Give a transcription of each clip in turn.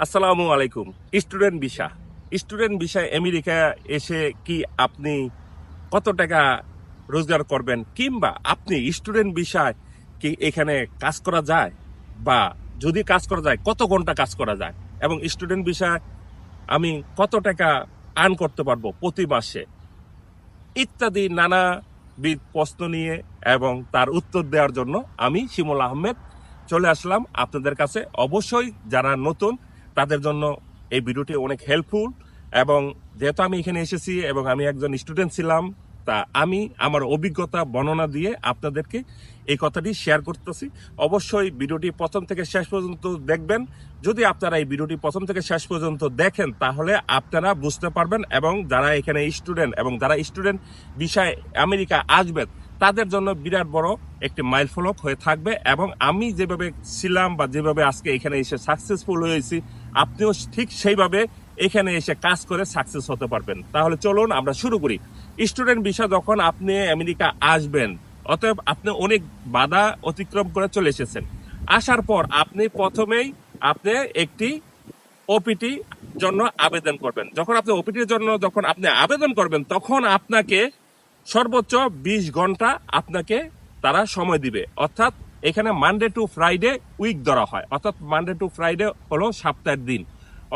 আসসালামু আলাইকুম। Student visa. Student visa America এসে কি আপনি কত টাকা রোজগার করবেন? কিংবা আপনি স্টুডেন্ট ভিসায় কি এখানে কাজ করা যায়? বা যদি কাজ করা যায়, কত ঘণ্টা কাজ করা যায়? এবং স্টুডেন্ট ভিসায় আমি কত টাকা আর্ন করতে পারব প্রতি মাসে? ইত্যাদি নানাবিধ প্রশ্ন নিয়ে এবং তার উত্তর দেওয়ার জন্য আমি শিমুল আহমেদ চলে আসলাম। আপনাদের কাছে অবশ্যই যারা নতুন তাদের জন্য এই ভিডিওটি অনেক হেল্পফুল এবং যেহেতু আমি এখানে এসেছি এবং আমি একজন স্টুডেন্ট ছিলাম, তা আমি আমার অভিজ্ঞতা, বর্ণনা দিয়ে আপনাদেরকে এই কথাটি শেয়ার করতেছি। অবশ্যই ভিডিওটি প্রথম থেকে শেষ পর্যন্ত দেখবেন। যদি আপনারা এই ভিডিওটি প্রথম থেকে শেষ পর্যন্ত দেখেন, তাহলে আপনারা বুঝতে পারবেন এবং যারা এখানে স্টুডেন্ট এবং যারা স্টুডেন্ট বিষয়ে আমেরিকা আসবেন, তাদের জন্য বিরাট বড় একটি মাইল ফলক হয়ে থাকবে এবং আমি যেভাবে ছিলাম বা যেভাবে আজকে এখানে এসে সাকসেসফুল হয়েছি আপনিও ঠিক সেইভাবে এখানে এসে কাজ করে সাকসেস হতে পারবেন। তাহলে চলুন আমরা শুরু করি। স্টুডেন্ট বিষয় যখন আপনি আমেরিকা আসবেন, অতএব আপনি অনেক বাধা অতিক্রম করে চলে এসেছেন। আসার পর আপনি প্রথমেই আপনি একটি ওপিটি জন্য আবেদন করবেন। যখন আপনি ওপিটির জন্য যখন আপনি আবেদন করবেন, তখন আপনাকে সর্বোচ্চ বিশ ঘণ্টা আপনাকে তারা সময় দিবে। অর্থাৎ এখানে মানডে টু ফ্রাইডে উইক ধরা হয়। অর্থাৎ মানডে টু ফ্রাইডে হলো সপ্তাহের দিন।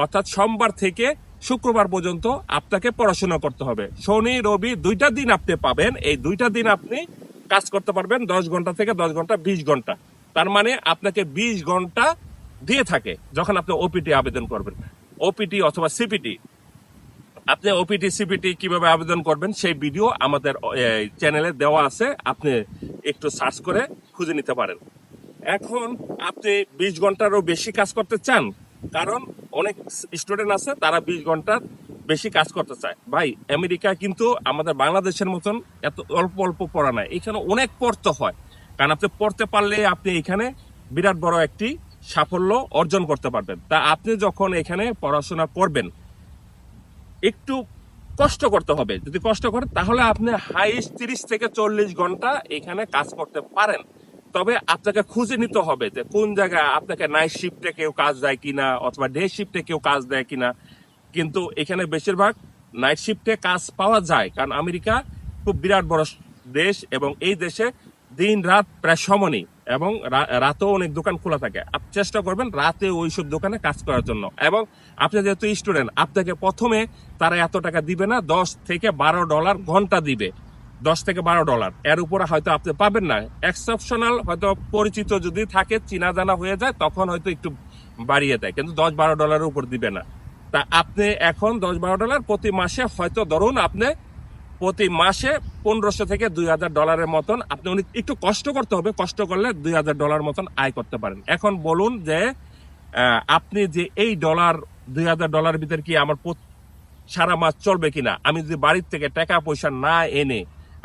অর্থাৎ সোমবার থেকে শুক্রবার পর্যন্ত আপনাকে পড়াশোনা করতে হবে। শনি, রবি দুইটা দিন আপনি পাবেন। এই দুইটা দিন আপনি কাজ করতে পারবেন দশ ঘণ্টা থেকে দশ ঘণ্টা, বিশ ঘণ্টা। তার মানে আপনাকে বিশ ঘণ্টা দিয়ে থাকে যখন আপনি ওপিটি আবেদন করবেন। ওপিটি অথবা সিপিটি আপনি ওপিটি সিপিটি কীভাবে আবেদন করবেন সেই ভিডিও আমাদের চ্যানেলে দেওয়া আছে। আপনি একটু সার্চ করে খুঁজে নিতে পারেন। এখন আপনি বিশ ঘন্টারও বেশি কাজ করতে চান, কারণ অনেক স্টুডেন্ট আছে, তারা বিশ ঘণ্টার বেশি কাজ করতে চায়। ভাই, আমেরিকা কিন্তু আমাদের বাংলাদেশের মতন এত অল্প অল্প পড়া নাই। এখানে অনেক পড়তে হয়। কারণ আপনি পড়তে পারলে আপনি এখানে বিরাট বড় একটি সাফল্য অর্জন করতে পারবেন। তা আপনি যখন এখানে পড়াশোনা করবেন, একটু কষ্ট করতে হবে। যদি কষ্ট করেন, তাহলে আপনি হাইস্ট তিরিশ থেকে চল্লিশ ঘণ্টা এখানে কাজ করতে পারেন। তবে আপনাকে খুঁজে নিতে হবে যে কোন জায়গায় আপনাকে নাইট শিফটে কেউ কাজ দেয় কিনা অথবা ডে শিফটে কেউ কাজ দেয় কিনা। কিন্তু এখানে বেশিরভাগ নাইট শিফটে কাজ পাওয়া যায়। কারণ আমেরিকা খুব বিরাট বড় দেশ এবং এই দেশে দিন রাত প্রায় সমানই এবং রাতেও অনেক দোকান খোলা থাকে। আপনি চেষ্টা করবেন রাতে ওইসব দোকানে কাজ করার জন্য। এবং আপনি যেহেতু স্টুডেন্ট আপনাকে প্রথমে তারা এত টাকা দিবে না, দশ থেকে বারো ডলার ঘণ্টা দিবে। দশ থেকে বারো ডলার। এর উপরে হয়তো আপনি পাবেন না। এক্সেপশনাল হয়তো পরিচিত যদি থাকে, চিনা জানা হয়ে যায়, তখন হয়তো একটু বাড়িয়ে দেয়। কিন্তু দশ বারো ডলারের উপর দিবে না। তা আপনি এখন দশ বারো ডলার প্রতি মাসে হয়তো ধরুন আপনি প্রতি মাসে পনেরোশো থেকে দুই হাজার ডলারের মতন আপনি অনেক একটু কষ্ট করতে হবে। কষ্ট করলে দুই হাজার ডলার মতন আয় করতে পারেন। এখন বলুন যে আপনি যে এই ডলার, দুই হাজার ডলার ভিতরে কি আমার সারা মাস চলবে কিনা? আমি যদি বাড়ির থেকে টাকা পয়সা না এনে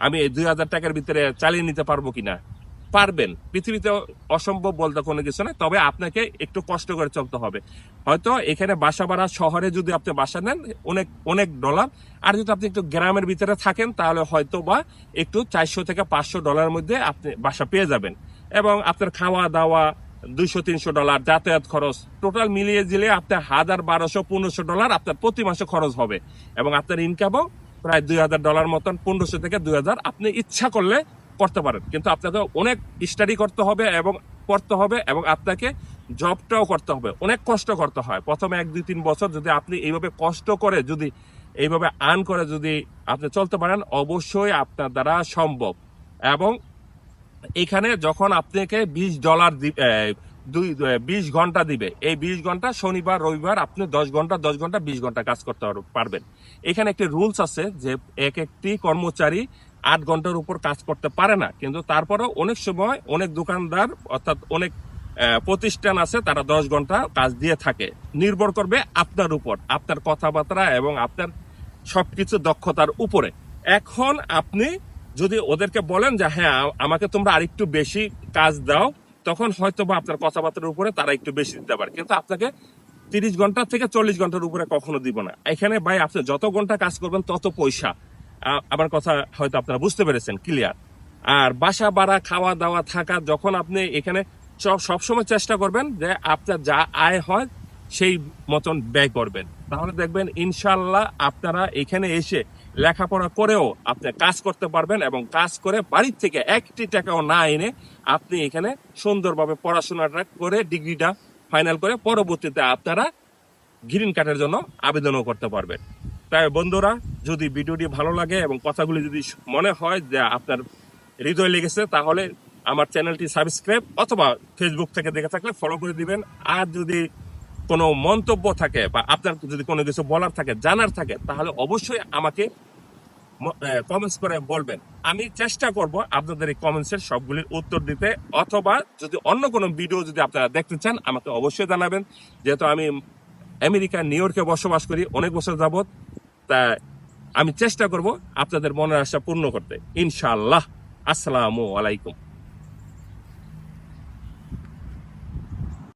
আমি এই দুই হাজার টাকার ভিতরে চালিয়ে নিতে পারব কিনা? পারবেন। পৃথিবীতে অসম্ভব বলতে কোনো কিছু নেই, তবে আপনাকে একটু কষ্ট করে চলতে হবে। হয়তো এখানে বাসা ভাড়া শহরে যদি আপনি বাসা নেন, অনেক অনেক ডলার। আর যদি আপনি একটু গ্রামের ভিতরে থাকেন, তাহলে হয়তো বা একটু চারশো থেকে পাঁচশো ডলারের মধ্যে আপনি বাসা পেয়ে যাবেন। এবং আপনার খাওয়া দাওয়া, দুইশো, তিনশো ডলার, যাতায়াত খরচ, টোটাল মিলিয়ে দিলে আপনার হাজার বারোশো, পনেরোশো ডলার আপনার প্রতি মাসে খরচ হবে। এবং আপনার ইনকামও প্রায় দুই হাজার ডলার মতন, পনেরোশো থেকে দুই হাজার আপনি ইচ্ছা করলে করতে পারেন। কিন্তু আপনাকে অনেক স্টাডি করতে হবে এবং পড়তে হবে এবং আপনাকে জবটাও করতে হবে। অনেক কষ্ট করতে হয়। প্রথমে এক, দুই, তিন বছর যদি আপনি এইভাবে কষ্ট করে যদি, এইভাবে আর্ন করে যদি আপনি চলতে পারেন, অবশ্যই আপনার দ্বারা সম্ভব। এবং এখানে যখন আপনাকে বিশ ডলার দুই বিশ ঘণ্টা দিবে। এই বিশ ঘণ্টা শনিবার, রবিবার আপনি দশ ঘণ্টা দশ ঘণ্টা, বিশ ঘণ্টা কাজ করতে পার- পারবেন। এখানে একটি রুলস আছে যে এক একটি কর্মচারী আট ঘণ্টার উপর কাজ করতে পারে না। কিন্তু তারপরেও অনেক সময় অনেক দোকানদার, অর্থাৎ অনেক প্রতিষ্ঠান আছে, তারা দশ ঘণ্টা কাজ দিয়ে থাকে। নির্ভর করবে আপনার উপর, আপনার কথাবার্তা এবং আপনার সবকিছু দক্ষতার উপরে। এখন আপনি যদি ওদেরকে বলেন যে হ্যাঁ আমাকে তোমরা আরেকটু বেশি কাজ দাও তখন হয়তো বা আপনার কথাবার্তার উপরে তারা একটু বেশি দিতে পারে। কিন্তু আপনাকে তিরিশ ঘণ্টা থেকে চল্লিশ ঘণ্টার উপরে কখনো দিব না। এখানে ভাই আপনি যত ঘণ্টা কাজ করবেন, তত পয়সা। আমার কথা হয়তো আপনারা বুঝতে পেরেছেন ক্লিয়ার আর বাসা ভাড়া, খাওয়া দাওয়া থাকা, যখন আপনি এখানে সব, সবসময় চেষ্টা করবেন যে আপনার যা আয় হয়, সেই মতন ব্যয় করবেন। তাহলে দেখবেন ইনশাল্লাহ আপনারা এখানে এসে লেখাপড়া করেও আপনি কাজ করতে পারবেন এবং কাজ করে বাড়ির থেকে একটি টাকাও না এনে আপনি এখানে সুন্দরভাবে পড়াশোনাটা করে ডিগ্রিটা ফাইনাল করে পরবর্তীতে আপনারা গ্রিন কার্ডের জন্য আবেদনও করতে পারবেন। তাই বন্ধুরা, যদি ভিডিওটি ভালো লাগে এবং কথাগুলি যদি মনে হয় যে আপনার হৃদয় লেগেছে, তাহলে আমার চ্যানেলটি সাবস্ক্রাইব অথবা ফেসবুক থেকে দেখে থাকলে ফলো করে দিবেন। আর যদি কোনো মন্তব্য থাকে বা আপনার যদি কোনো কিছু বলার থাকে, জানার থাকে, তাহলে অবশ্যই আমাকে কমেন্টস করে বলবেন। আমি চেষ্টা করব আপনাদের এই কমেন্টসের সবগুলির উত্তর দিতে, অথবা যদি অন্য কোনো ভিডিও যদি আপনারা দেখতে চান, আমাকে অবশ্যই জানাবেন। যেহেতু আমি আমেরিকা, নিউ ইয়র্কে বসবাস করি, অনেক বছর যাবত তা আমি চেষ্টা করব আপনাদের মনের আশা পূর্ণ করতে। ইনশাআল্লাহ। আসসালামু আলাইকুম।